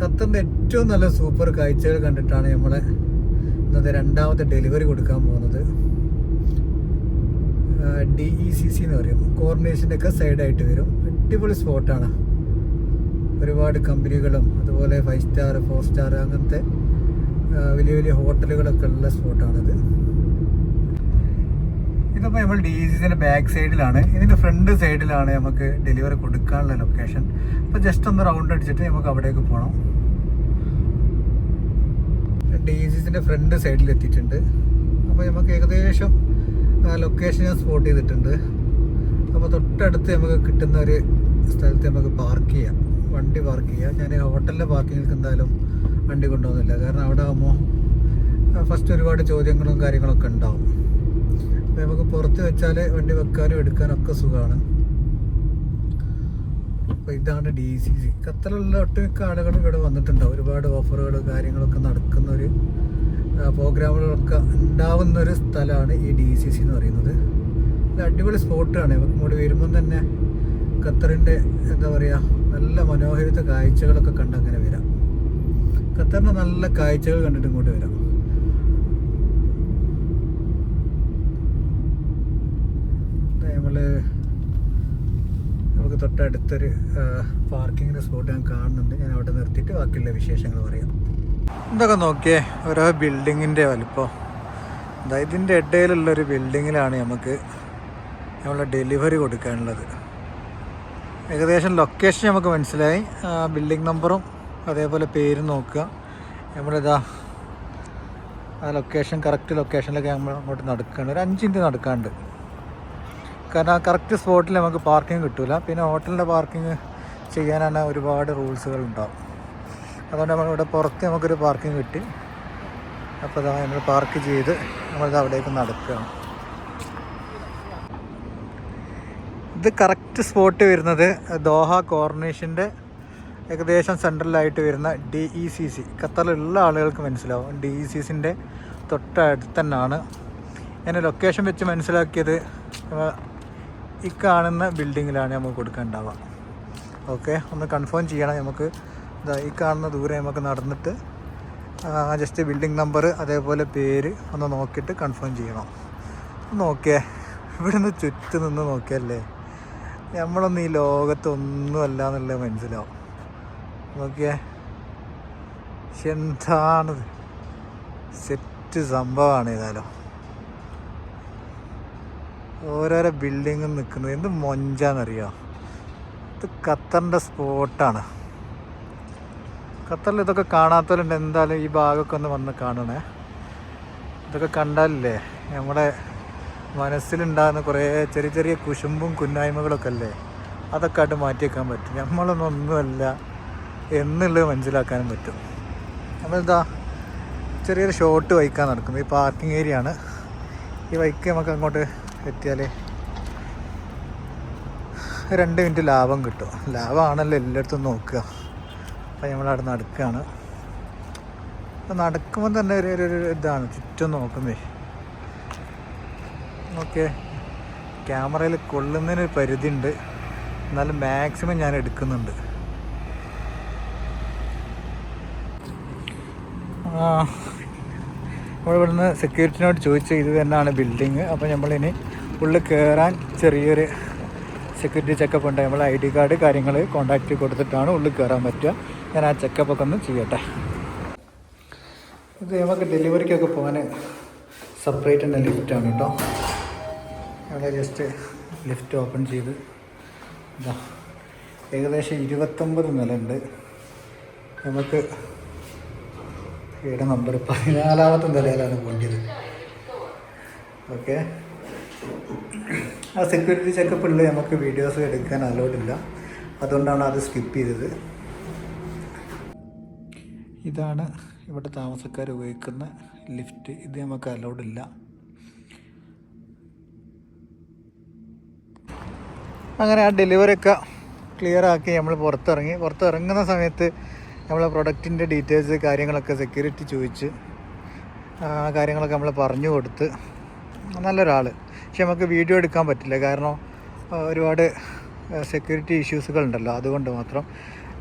ഖത്തറിന്റെ ഏറ്റവും നല്ല സൂപ്പർ കാഴ്ചകൾ കണ്ടിട്ടാണ് നമ്മളെ ഇന്നത്തെ രണ്ടാമത്തെ ഡെലിവറി കൊടുക്കാൻ പോകുന്നത്. ഡി ഇ സി സി എന്ന് പറയും. കോർണേഷന്റെ ഒക്കെ സൈഡായിട്ട് വരും. അടിപൊളി സ്പോട്ടാണ് ഒരുപാട് കമ്പനികളും അതുപോലെ ഫൈവ് സ്റ്റാർ ഫോർ സ്റ്റാർ അങ്ങനത്തെ വലിയ വലിയ ഹോട്ടലുകളൊക്കെ ഉള്ള സ്പോട്ടാണിത് ഇതിപ്പോൾ നമ്മൾ ഡി സി സിന്റെ ബാക്ക് സൈഡിലാണ് ഇതിന്റെ ഫ്രണ്ട് സൈഡിലാണ് നമുക്ക് ഡെലിവറി കൊടുക്കാനുള്ള ലൊക്കേഷൻ അപ്പോൾ ജസ്റ്റ് ഒന്ന് റൗണ്ട് അടിച്ചിട്ട് നമുക്ക് അവിടേക്ക് പോകണം ഡി സി സിന്റെ ഫ്രണ്ട് സൈഡിൽ എത്തിയിട്ടുണ്ട്. അപ്പോൾ നമുക്ക് ഏകദേശം ലൊക്കേഷൻ ഞാൻ സ്പോട്ട് ചെയ്തിട്ടുണ്ട്. അപ്പോൾ തൊട്ടടുത്ത് നമുക്ക് കിട്ടുന്ന ഒരു സ്ഥലത്ത് നമുക്ക് പാർക്ക് ചെയ്യാം. വണ്ടി പാർക്ക് ചെയ്യാം. ഞാൻ ഹോട്ടലിലെ പാർക്കിങ്ങിൽ എന്തായാലും വണ്ടി കൊണ്ടുപോകുന്നില്ല. കാരണം അവിടെ ആകുമ്പോൾ ഫസ്റ്റ് ഒരുപാട് ചോദ്യങ്ങളും കാര്യങ്ങളൊക്കെ ഉണ്ടാവും. നമുക്ക് പുറത്ത് വെച്ചാൽ വണ്ടി വെക്കാനും എടുക്കാനും ഒക്കെ സുഖമാണ് അപ്പോൾ ഇതാണ് ഡി സി സി ഖത്തറിലുള്ള ഒട്ടുമിക്ക ആളുകളും ഇവിടെ വന്നിട്ടുണ്ട്. ഒരുപാട് ഓഫറുകൾ കാര്യങ്ങളൊക്കെ നടക്കുന്ന ഒരു പ്രോഗ്രാമുകളൊക്കെ ഉണ്ടാവുന്ന ഒരു സ്ഥലമാണ് ഈ ഡി സി സി എന്ന് പറയുന്നത്. അടിപൊളി സ്പോട്ടാണ്. ഇങ്ങോട്ട് വരുമ്പം തന്നെ ഖത്തറിന്റെ എന്താ പറയുക നല്ല മനോഹരിത കാഴ്ചകളൊക്കെ കണ്ട് അങ്ങനെ വരാം. ഖത്തറിന്റെ നല്ല കാഴ്ചകൾ കണ്ടിട്ട് ഇങ്ങോട്ട് വരാം. നമ്മൾ നമുക്ക് തൊട്ടടുത്തൊരു പാർക്കിങ്ങിന്റെ സ്പോട്ട് ഞാൻ കാണുന്നുണ്ട്. ഞാൻ അവിടെ നിർത്തിയിട്ട് ബാക്കിയുള്ള വിശേഷങ്ങൾ പറയാം. എന്തൊക്കെ നോക്കിയേ ഓരോ ബിൽഡിങ്ങിന്റെ വലിപ്പം. എന്താ ഇതിന്റെ ഇടയിലുള്ളൊരു ബിൽഡിങ്ങിലാണ് നമുക്ക് നമ്മളെ ഡെലിവറി കൊടുക്കാനുള്ളത്. ഏകദേശം ലൊക്കേഷൻ നമുക്ക് മനസ്സിലായി. ബിൽഡിംഗ് നമ്പറും അതേപോലെ പേരും നോക്കുക. നമ്മളിതാ ആ ലൊക്കേഷൻ കറക്റ്റ് ലൊക്കേഷനിലൊക്കെ നമ്മൾ അങ്ങോട്ട് നടക്കുകയാണ് ഒരു അഞ്ചിന്റെ നടക്കാണ്ട് കാരണം ആ കറക്റ്റ് സ്പോട്ടിൽ നമുക്ക് പാർക്കിംഗ് കിട്ടില്ല പിന്നെ ഹോട്ടലിന്റെ പാർക്കിംഗ് ചെയ്യാനാണ് ഒരുപാട് റൂൾസുകൾ ഉണ്ടാവും. അതുകൊണ്ട് നമ്മളിവിടെ പുറത്ത് നമുക്കൊരു പാർക്കിംഗ് കിട്ടി. അപ്പോൾ അതാ നമ്മൾ പാർക്ക് ചെയ്ത് നമ്മളിത് അവിടേക്ക് നടക്കുകയാണ് ഇത് കറക്റ്റ് സ്പോട്ട് വരുന്നത് ദോഹ കോർണേഷന്റെ ഏകദേശം സെൻട്രലായിട്ട് വരുന്ന ഡി ഇ സി സി ഖത്തറിലുള്ള ആളുകൾക്ക് മനസ്സിലാവും. ഡി ഇ സി സിന്റെ തൊട്ടടുത്ത് തന്നെയാണ്. ഞാൻ ലൊക്കേഷൻ വെച്ച് മനസ്സിലാക്കിയത് ഈ കാണുന്ന ബിൽഡിങ്ങിലാണ് നമുക്ക് കൊടുക്കാനുണ്ടാവുക. ഓക്കെ ഒന്ന് കൺഫേം ചെയ്യണം നമുക്ക്. ഇതാ ഈ കാണുന്ന ദൂരെ നമുക്ക് നടന്നിട്ട് ജസ്റ്റ് ബിൽഡിംഗ് നമ്പർ അതേപോലെ പേര് ഒന്ന് നോക്കിയിട്ട് കൺഫേം ചെയ്യണം. നോക്കിയേ ഇവിടെ നിന്ന് ചുറ്റും നിന്ന് നോക്കിയല്ലേ? നമ്മളൊന്നും ഈ ലോകത്തൊന്നും അല്ല എന്നുള്ളത് മനസ്സിലാവും. നോക്കിയേ എന്താണിത് സെറ്റ് സംഭവമാണ് ഏതായാലും. ഓരോരോ ബിൽഡിങ്ങും നിൽക്കുന്നത് എന്ത് മൊഞ്ചാന്നറിയോ? ഇത് ഖത്തറിന്റെ സ്പോട്ടാണ് ഖത്തറിൽ ഇതൊക്കെ കാണാത്തവരുണ്ട്. എന്തായാലും ഈ ഭാഗമൊക്കെ ഒന്ന് വന്ന് കാണണേ. ഇതൊക്കെ കണ്ടാലല്ലേ? നമ്മുടെ മനസ്സിലുണ്ടാകുന്ന കുറേ ചെറിയ ചെറിയ കുശുമ്പും കുന്നായ്മകളൊക്കെ അല്ലേ? അതൊക്കെ ആയിട്ട് മാറ്റി വെക്കാൻ പറ്റും. നമ്മളൊന്നും ഒന്നുമല്ല എന്നുള്ളത് മനസ്സിലാക്കാനും പറ്റും. നമ്മളെന്താ ചെറിയൊരു ഷോട്ട് വൈക്കാൻ നടക്കുന്നത് ഈ പാർക്കിംഗ് ഏരിയ ആണ്. ഈ വൈക്ക് നമുക്ക് അങ്ങോട്ട് എത്തിയാൽ രണ്ട് മിനിറ്റ് ലാഭം കിട്ടും. ലാഭമാണല്ലോ എല്ലായിടത്തും നോക്കുക. അപ്പം നമ്മളവിടെ നടക്കുകയാണ്. അപ്പം നടക്കുമ്പോൾ തന്നെ ഒരു ഒരു ഇതാണ്. ചുറ്റും നോക്കുന്നേ ഓക്കെ ക്യാമറയിൽ കൊള്ളുന്നതിന് പരിധി ഉണ്ട് എന്നാലും മാക്സിമം ഞാൻ എടുക്കുന്നുണ്ട്. നമ്മൾ ഇവിടുന്ന് സെക്യൂരിറ്റിനോട് ചോദിച്ചു ഇത് തന്നെയാണ് ബിൽഡിങ് അപ്പോൾ നമ്മളിനി ഉള്ളിൽ കയറാൻ ചെറിയൊരു സെക്യൂരിറ്റി ചെക്കപ്പ് ഉണ്ട്. നമ്മൾ ഐ ഡി കാർഡ് കാര്യങ്ങൾ കോണ്ടാക്റ്റ് കൊടുത്തിട്ടാണ് ഉള്ളിൽ കയറാൻ പറ്റുക. ഞാൻ ആ ചെക്കപ്പ് ഒക്കെ ഒന്ന് ചെയ്യട്ടെ. ഇത് നമുക്ക് ഡെലിവറിക്കൊക്കെ പോകാൻ സെപ്പറേറ്റ് തന്നെ ലിഫ്റ്റാണ് കേട്ടോ. അവിടെ ജസ്റ്റ് ലിഫ്റ്റ് ഓപ്പൺ ചെയ്ത്. ഇതാ ഏകദേശം ഇരുപത്തൊമ്പത് നിലയുണ്ട്. നമുക്ക് ഇവിടെ നമ്പർ പതിനാലാമത്തെ നിലയിലാണ് പോകേണ്ടത്. ഓക്കെ ആ സെക്യൂരിറ്റി ചെക്കപ്പ് ഉള്ള നമുക്ക് വീഡിയോസ് എടുക്കാൻ അലോഡില്ല അതുകൊണ്ടാണ് അത് സ്കിപ്പ് ചെയ്തത്. ഇതാണ് ഇവിടെ താമസക്കാർ ഉപയോഗിക്കുന്ന ലിഫ്റ്റ് ഇത് നമുക്ക് അലോഡില്ല അങ്ങനെ ആ ഡെലിവറി ഒക്കെ ക്ലിയർ ആക്കി നമ്മൾ പുറത്തിറങ്ങി. പുറത്തിറങ്ങുന്ന സമയത്ത് നമ്മളെ പ്രൊഡക്റ്റിന്റെ ഡീറ്റെയിൽസ് കാര്യങ്ങളൊക്കെ സെക്യൂരിറ്റി ചോദിച്ച് കാര്യങ്ങളൊക്കെ നമ്മൾ പറഞ്ഞു കൊടുത്ത്. നല്ലൊരാൾ പക്ഷെ നമുക്ക് വീഡിയോ എടുക്കാൻ പറ്റില്ല. കാരണം ഒരുപാട് സെക്യൂരിറ്റി ഇഷ്യൂസുകൾ ഉണ്ടല്ലോ അതുകൊണ്ട് മാത്രം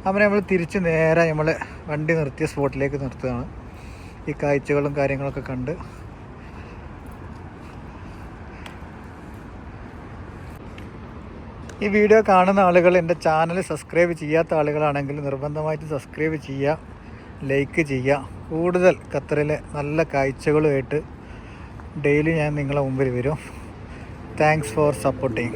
അങ്ങനെ നമ്മൾ തിരിച്ച് നേരെ നമ്മൾ വണ്ടി നിർത്തിയ സ്പോട്ടിലേക്ക് നിർത്തുകയാണ്. ഈ കാഴ്ചകളും കാര്യങ്ങളൊക്കെ കണ്ട്. ഈ വീഡിയോ കാണുന്ന ആളുകൾ എന്റെ ചാനൽ സബ്സ്ക്രൈബ് ചെയ്യാത്ത ആളുകളാണെങ്കിൽ നിർബന്ധമായിട്ട് സബ്സ്ക്രൈബ് ചെയ്യുക ലൈക്ക് ചെയ്യുക. കൂടുതൽ ഖത്തറിലെ നല്ല കാഴ്ചകളുമായിട്ട് ഡെയിലി ഞാൻ നിങ്ങളെ മുമ്പിൽ വരും. Thanks for supporting